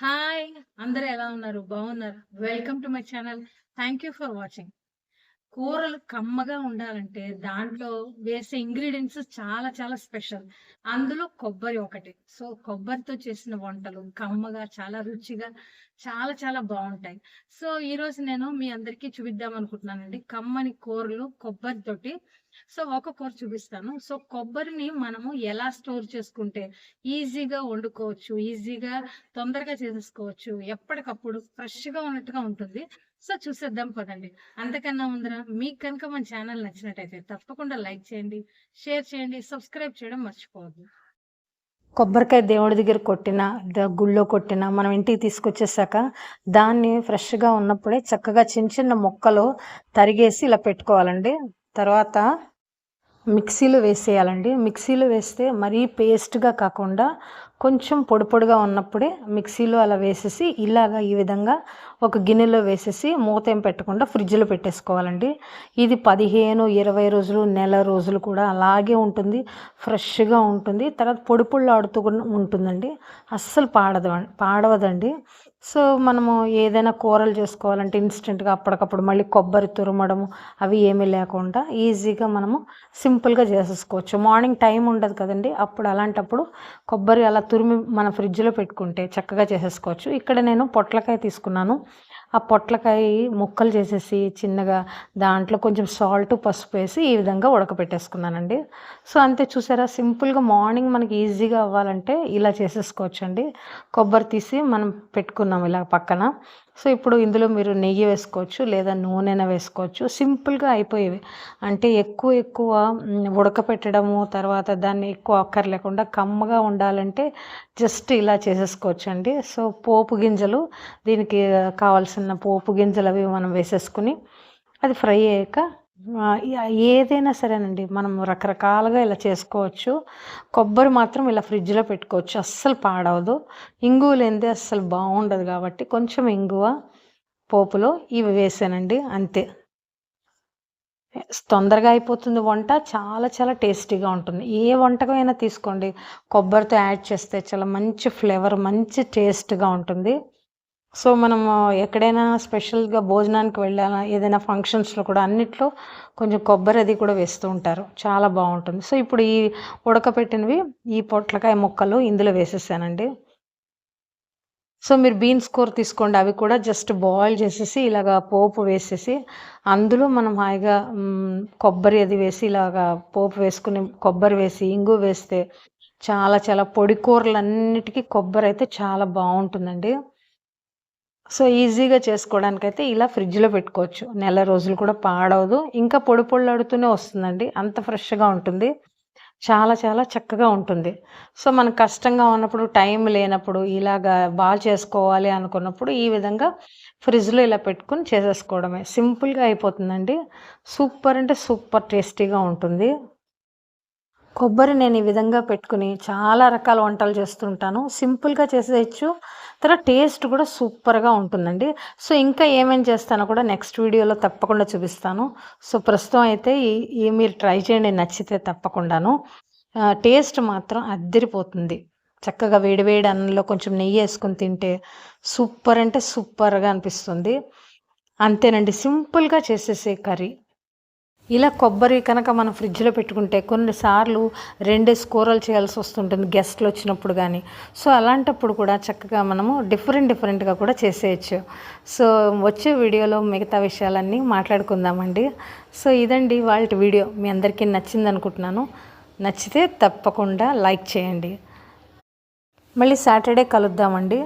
Hi అందరు ఎలా ఉన్నారు? బాగున్నారు? Welcome to my channel thank you for watching కూరలు కమ్మగా ఉండాలంటే దాంట్లో వేసే ఇంగ్రీడియంట్స్ చాలా చాలా స్పెషల్ అందులో కొబ్బరి ఒకటి. సో కొబ్బరితో చేసిన వంటలు కమ్మగా చాలా రుచిగా చాలా చాలా బాగుంటాయి. సో ఈ రోజు నేను మీ అందరికీ చూపిద్దాం అనుకుంటున్నానండి కమ్మని కూరలు కొబ్బరితోటి సో ఒక కూర చూపిస్తాను. సో కొబ్బరిని మనము ఎలా స్టోర్ చేసుకుంటే ఈజీగా వండుకోవచ్చు ఈజీగా తొందరగా చేసుకోవచ్చు ఎప్పటికప్పుడు ఫ్రెష్గా ఉన్నట్టుగా ఉంటుంది. సో చూసేద్దాం పదండి. అంతకన్నా ముందర మీకు కనుక మన ఛానల్ నచ్చినట్టయితే తప్పకుండా లైక్ చేయండి షేర్ చేయండి సబ్స్క్రైబ్ చేయడం మర్చిపోవద్దు. కొబ్బరికాయ దేవుడి దగ్గర కొట్టిన గుళ్ళో కొట్టిన మనం ఇంటికి తీసుకొచ్చేసాక దాన్ని ఫ్రెష్గా ఉన్నప్పుడే చక్కగా చిన్న చిన్న మొక్కలు తరిగేసి ఇలా పెట్టుకోవాలండి. తర్వాత మిక్సీలో వేసేయాలండి. మిక్సీలో వేస్తే మరీ పేస్ట్గా కాకుండా కొంచెం పొడి పొడిగా ఉన్నప్పుడే మిక్సీలో అలా వేసేసి ఇలాగా ఈ విధంగా ఒక గిన్నెలో వేసేసి మూత ఏం పెట్టకుండా ఫ్రిడ్జ్లో పెట్టేసుకోవాలండి. ఇది పదిహేను ఇరవై రోజులు నెల రోజులు కూడా అలాగే ఉంటుంది. ఫ్రెష్గా ఉంటుంది. తర్వాత పొడి పొళ్ళు ఆడుతూ కూడా ఉంటుందండి. అస్సలు పాడదు పాడవదండి. సో మనము ఏదైనా కూరలు చేసుకోవాలంటే ఇన్స్టెంట్గా అప్పటికప్పుడు మళ్ళీ కొబ్బరి తురమడము అవి ఏమీ లేకుండా ఈజీగా మనము సింపుల్గా చేసేసుకోవచ్చు. మార్నింగ్ టైం ఉండదు కదండి. అప్పుడు అలాంటప్పుడు కొబ్బరి అలా తురిమి మన ఫ్రిడ్జ్లో పెట్టుకుంటే చక్కగా చేసేసుకోవచ్చు. ఇక్కడ నేను పొట్లకాయ తీసుకున్నాను. ఆ పొట్లకాయ ముక్కలు చేసేసి చిన్నగా దాంట్లో కొంచెం సాల్ట్ పసుపు వేసి ఈ విధంగా ఉడకపెట్టేసుకున్నానండి. సో అంతే చూసారా? సింపుల్గా మార్నింగ్ మనకి ఈజీగా అవ్వాలంటే ఇలా చేసేసుకోవచ్చు అండి కొబ్బరి తీసి మనం పెట్టుకున్నాం ఇలా పక్కన. సో ఇప్పుడు ఇందులో మీరు నెయ్యి వేసుకోవచ్చు లేదా నూనెన వేసుకోవచ్చు. సింపుల్గా అయిపోయేవి. అంటే ఎక్కువ ఎక్కువ ఉడకపెట్టడము తర్వాత దాన్ని ఎక్కువ అక్కర్లేకుండా కమ్మగా ఉండాలంటే జస్ట్ ఇలా చేసేసుకోవచ్చు అండి సో పోపు గింజలు దీనికి కావాల్సిన పోపు గింజలు అవి మనం వేసేసుకుని అది ఫ్రై అయ్యాక ఏదైనా సరేనండి మనం రకరకాలుగా ఇలా చేసుకోవచ్చు. కొబ్బరి మాత్రం ఇలా ఫ్రిడ్జ్లో పెట్టుకోవచ్చు అస్సలు పాడవదు. ఇంగువ లేనిదే అస్సలు బాగుండదు కాబట్టి కొంచెం ఇంగువ పోపులో ఇవి వేసానండి అంతే. తొందరగా అయిపోతుంది వంట చాలా చాలా టేస్టీగా ఉంటుంది. ఏ వంటకమైనా తీసుకోండి కొబ్బరితో యాడ్ చేస్తే చాలా మంచి ఫ్లేవర్ మంచి టేస్ట్గా ఉంటుంది. సో మనం ఎక్కడైనా స్పెషల్గా భోజనానికి వెళ్ళాలా ఏదైనా ఫంక్షన్స్లో కూడా అన్నిట్లో కొంచెం కొబ్బరి అది కూడా వేస్తూ ఉంటారు. చాలా బాగుంటుంది. సో ఇప్పుడు ఈ ఉడకపెట్టినవి ఈ పొట్లకాయ ముక్కలు ఇందులో వేసేసానండి. సో మీరు బీన్స్ కూర తీసుకోండి అవి కూడా జస్ట్ బాయిల్ చేసేసి ఇలాగా పోపు వేసేసి అందులో మనం హాయిగా కొబ్బరి అది వేసి ఇలాగా పోపు వేసుకుని కొబ్బరి వేసి ఇంగు వేస్తే చాలా చాలా పొడి కూరలన్నిటికీ కొబ్బరి అయితే చాలా బాగుంటుందండి. సో ఈజీగా చేసుకోవడానికైతే ఇలా ఫ్రిడ్జ్లో పెట్టుకోవచ్చు. నెల రోజులు కూడా పాడవదు. ఇంకా పొడి పొళ్ళాడుతూనే వస్తుందండి. అంత ఫ్రెష్గా ఉంటుంది. చాలా చాలా చక్కగా ఉంటుంది. సో మనకు కష్టంగా ఉన్నప్పుడు టైం లేనప్పుడు ఇలాగా బాగా చేసుకోవాలి అనుకున్నప్పుడు ఈ విధంగా ఫ్రిడ్జ్లో ఇలా పెట్టుకుని చేసేసుకోవడమే. సింపుల్గా అయిపోతుందండి. సూపర్ అంటే సూపర్ టేస్టీగా ఉంటుంది. కొబ్బరి నేను ఈ విధంగా పెట్టుకుని చాలా రకాల వంటలు చేస్తుంటాను. సింపుల్గా చేసేయచ్చు. తర్వాత టేస్ట్ కూడా సూపర్గా ఉంటుందండి. సో ఇంకా ఏమేమి చేస్తానో కూడా నెక్స్ట్ వీడియోలో తప్పకుండా చూపిస్తాను. సో ప్రస్తుతం అయితే ఈ మీరు ట్రై చేయండి నచ్చితే తప్పకుండాను. టేస్ట్ మాత్రం అద్దరిపోతుంది. చక్కగా వేడివేడి అన్నంలో కొంచెం నెయ్యి వేసుకొని తింటే సూపర్ అంటే సూపర్గా అనిపిస్తుంది. అంతేనండి. సింపుల్గా చేసేసే కర్రీ. ఇలా కొబ్బరి కనుక మనం ఫ్రిడ్జ్లో పెట్టుకుంటే కొన్నిసార్లు రెండేసి కూరలు చేయాల్సి వస్తుంటుంది గెస్ట్లు వచ్చినప్పుడు కానీ సో అలాంటప్పుడు కూడా చక్కగా మనము డిఫరెంట్ డిఫరెంట్గా కూడా చేసేయచ్చు. సో వచ్చే వీడియోలో మిగతా విషయాలన్నీ మాట్లాడుకుందామండి. సో ఇదండి వాళ్ళ వీడియో. మీ అందరికీ నచ్చింది అనుకుంటున్నాను నచ్చితే తప్పకుండా లైక్ చేయండి. మళ్ళీ సాటర్డే కలుద్దామండి.